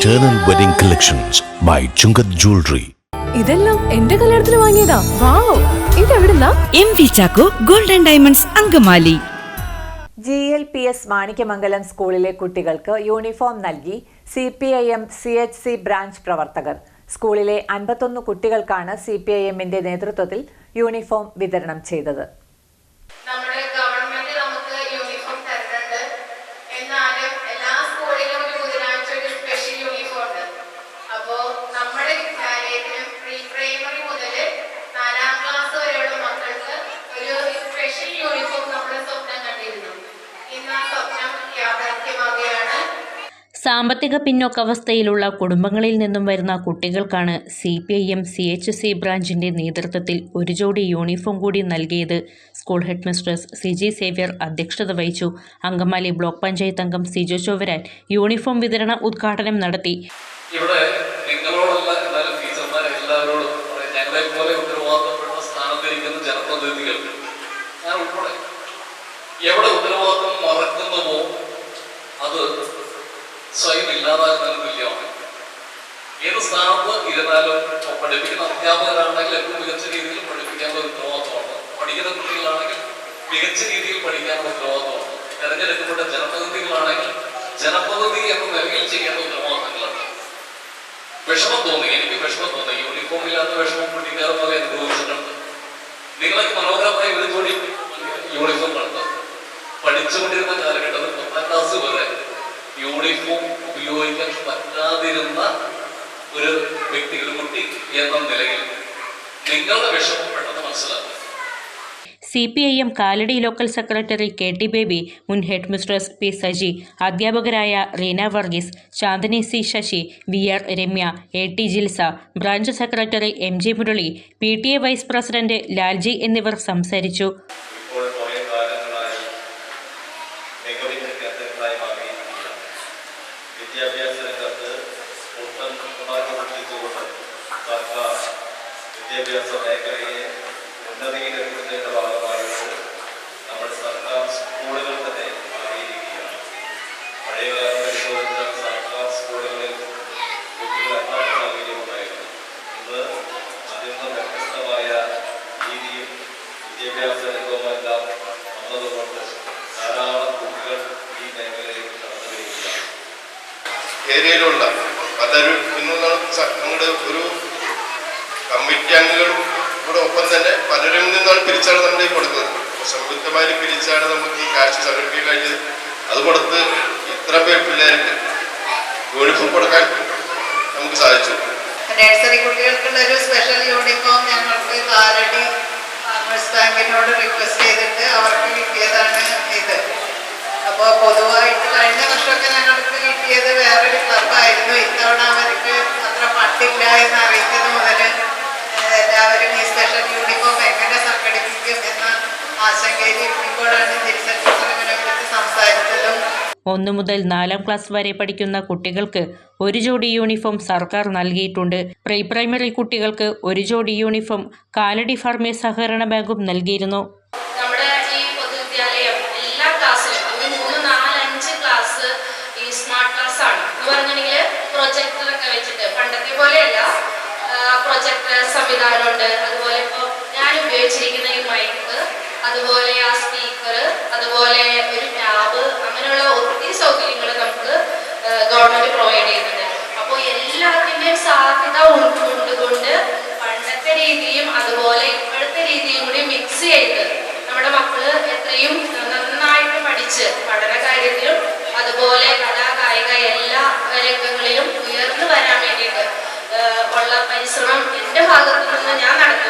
Eternal Wedding Collections by Chungat Jewelry. ഇതെല്ലാം എന്റെ കല്യാണത്തിന് വാങ്ങിയതാ. Wow ഇതെവിടുന്നാ? M V Chacko golden diamonds Angamaly. G L P S Manikyamangalam സ്കൂളിലെ കുട്ടികൾക്ക് യൂണിഫോം നൽകി C P I M C H C branch പ്രവർത്തകർ. സ്കൂളിലെ അൻപത്തൊന്ന് കുട്ടികൾക്കാണ് സി പി ഐ എമ്മിന്റെ നേതൃത്വത്തിൽ യൂണിഫോം വിതരണം ചെയ്തത് നമ്മുടെ ഗവൺമെന്റ് നമുക്ക് യൂണിഫോം തരുന്നുണ്ട് എന്നാലും എല്ലാ സ്കൂളിലും ഒരു ബുധനാഴ്ച ഒരു സ്പെഷ്യൽ യൂണിഫോം ഉണ്ട് അപ്പോ നമ്മുടെ വിദ്യാലയത്തിലും പ്രീ പ്രൈമറി മുതൽ നാലാം ക്ലാസ് വരെയുള്ള മക്കൾക്ക് ഒരു സ്പെഷ്യൽ യൂണിഫോം നമ്മൾ സ്വപ്നം കണ്ടിരുന്നു ഇന്ന് ആ സ്വപ്നം യാഥാർത്ഥ്യമാകുകയാണ് സാമ്പത്തിക പിന്നോക്കാവസ്ഥയിലുള്ള കുടുംബങ്ങളിൽ നിന്നും വരുന്ന കുട്ടികൾക്കാണ് C P I M C H C ബ്രാഞ്ചിന്റെ നേതൃത്വത്തിൽ ഒരു ജോഡി യൂണിഫോം കൂടി നൽകിയത്. School head mistress C G Xavier അധ്യക്ഷത വഹിച്ചു. അങ്കമാലി ബ്ലോക്ക് പഞ്ചായത്ത് അംഗം സിജോ ചോവരാൻ യൂണിഫോം വിതരണ ഉദ്ഘാടനം നടത്തി. ഇവിടെ പോലെ ഞാൻ ഉത്തരവാദിത്തം മറക്കുന്നുവോ അത് സ്വയം ഇല്ലാതാക്കുന്നതിന് തുല്യമാണ് ഏത് സ്ഥാനത്ത് ഇരുന്നാലും പഠിപ്പിക്കുന്ന അധ്യാപകരാണെങ്കിൽ ഏറ്റവും മികച്ച രീതിയിൽ പഠിപ്പിക്കാനുള്ള ഉത്തരവാദിത്തമാണ് പഠിക്കുന്ന കുട്ടികളാണെങ്കിൽ മികച്ച രീതിയിൽ പഠിക്കാനുള്ള ഉത്തരവാദിത്തമാണ് തെരഞ്ഞെടുക്കപ്പെട്ട ജനപ്രതിനിധികളാണെങ്കിൽ ജനപ്രതിനിധി എന്ന നിലയിൽ ചെയ്യേണ്ട ഉത്തരവാദിത്തങ്ങളാണ് വിഷമം തോന്നി എനിക്ക് വിഷമം തോന്നി. യൂണിഫോം ഇല്ലാത്ത വിഷമം കുട്ടിക്കാരൊക്കെ അനുഭവിച്ചിട്ടുണ്ട്. നിങ്ങളൊക്കെ മനോഹരമായി ഒരു ജോഡി യൂണിഫോം കണ്ടത് പഠിച്ചുകൊണ്ടിരുന്ന കാലഘട്ടത്തിൽ പത്താം ക്ലാസ് വരെ യൂണിഫോം ഉപയോഗിക്കാൻ പറ്റാതിരുന്ന ഒരു വ്യക്തി ഒരു കുട്ടി എന്ന നിലയിൽ നിങ്ങളുടെ വിഷമം പെട്ടെന്ന് മനസ്സിലാക്കുക C P I M Kalady local secretary K T Baby മുൻ ഹെഡ് മിസ്ട്രസ് പി സജി അധ്യാപകരായ Reena Varghese Chandini C Sasi V R Ramya A T Jilsa branch secretary M G Murali P T A vice president Lalji എന്നിവർ സംസാരിച്ചു. വിദ്യാഭ്യാസ മേഖലയെ ഉന്നതീകരിക്കുന്നതിന്റെ ഭാഗമായിട്ട് നമ്മുടെ സർക്കാർ സ്കൂളുകൾ തന്നെ മാറിയിരിക്കുകയാണ്. പഴയകാലം പരിശോധിച്ചാൽ സർക്കാർ സ്കൂളുകളിൽ കുട്ടികൾ അല്ലാത്ത സാഹചര്യമുണ്ടായിരുന്നു ഇന്ന് അതിൽ നിന്ന് വ്യത്യസ്തമായ രീതിയും വിദ്യാഭ്യാസ രംഗവുമെല്ലാം വന്നതുകൊണ്ട് ധാരാളം കുട്ടികൾ ഈ മേഖലയിൽ കടന്നു വരികയാണ് ഏരിയയിലുള്ള പലരും ഇന്ന് നമ്മുടെ ഒരു കമ്മിറ്റി അംഗങ്ങളും കൂടെ ഒപ്പം തന്നെ പലരിൽ നിന്നാണ് പിരിച്ചാണ് നമ്മൾ ഈ കൊടുക്കുന്നത് സംയുക്തമായി പിരിച്ചാണ് നമുക്ക് ഈ കാശ് സംഘടിപ്പിക്കാൻ കഴിഞ്ഞത്. അത് കൊടുത്ത് ഇത്ര പേർ പിള്ളേർക്ക് യൂണിഫോം കൊടുക്കാൻ നമുക്ക് സാധിച്ചു. നഴ്സറി കുട്ടികൾക്കുള്ള ഒരു സ്പെഷ്യൽ യൂണിഫോം ഞങ്ങൾക്ക് കാലടി ഫാമേഴ്സ് ബാങ്കിനോട് റിക്വസ്റ്റ് ചെയ്തിട്ട് അവർക്ക് കിട്ടിയതാണ് ഇത്. അപ്പോൾ പൊതുവായിട്ട് കഴിഞ്ഞ വർഷമൊക്കെ ഞങ്ങൾക്ക് കിട്ടിയത് വേറൊരു ക്ലബ്ബായിരുന്നു ഇത്തവണ അവർക്ക് അത്ര പട്ടില്ല എന്ന് അറിയിച്ചത് മുതൽ എല്ലാവരും ഈ സ്പെഷ്യൽ യൂണിഫോം എങ്ങനെ സംഘടിപ്പിക്കും എന്ന ആശങ്കയിൽ ഇപ്പോഴാണ് ടീച്ചറിനെ വിളിച്ച് സംസാരിച്ചതും. ഒന്നു മുതൽ നാലാം ക്ലാസ് വരെ പഠിക്കുന്ന കുട്ടികൾക്ക് ഒരു ജോഡി യൂണിഫോം സർക്കാർ നൽകിയിട്ടുണ്ട്. പ്രീ പ്രൈമറി കുട്ടികൾക്ക് ഒരു ജോഡി യൂണിഫോം കാലടി ഫാർമേഴ്സ് സഹകരണ ബാങ്കും നൽകിയിരുന്നു. നമ്മുടെ ഈ പൊതുവിദ്യാലയം എല്ലാ ക്ലാസ്സിലും ഒരു മൂന്ന് നാല് അഞ്ച് ക്ലാസ് ഈ സ്മാർട്ട് ക്ലാസ് ആണ്. എന്ന് പറഞ്ഞിട്ടുണ്ടെങ്കിൽ പ്രൊജക്ടർ ഒക്കെ വെച്ചിട്ട് പണ്ടത്തെ പോലെയല്ല. പ്രൊജക്ടർ സംവിധാനമുണ്ട്. അതുപോലെ ഇപ്പോൾ ഞാൻ ഉപയോഗിച്ചിരിക്കുന്ന ഈ മൈക്ക് അതുപോലെ ആ സ്പീക്കർ അതുപോലെ ഒരു ടാബ് അങ്ങനെയുള്ള ഒത്തിരി സൗകര്യങ്ങൾ നമുക്ക് ഗവൺമെന്റ് പ്രൊവൈഡ് ചെയ്യുന്നുണ്ട്. അപ്പോൾ എല്ലാത്തിന്റെയും സാധ്യത ഉൾക്കൊണ്ടുകൊണ്ട് പണ്ടത്തെ രീതിയും അതുപോലെ ഇപ്പോഴത്തെ രീതിയും കൂടി മിക്സ് ചെയ്ത് നമ്മുടെ മക്കൾ എത്രയും നന്നായിട്ട് പഠിച്ച് പഠന പരിശ്രമം എന്റെ ഭാഗത്തു നിന്ന് ഞാൻ നടത്തുന്നുണ്ട്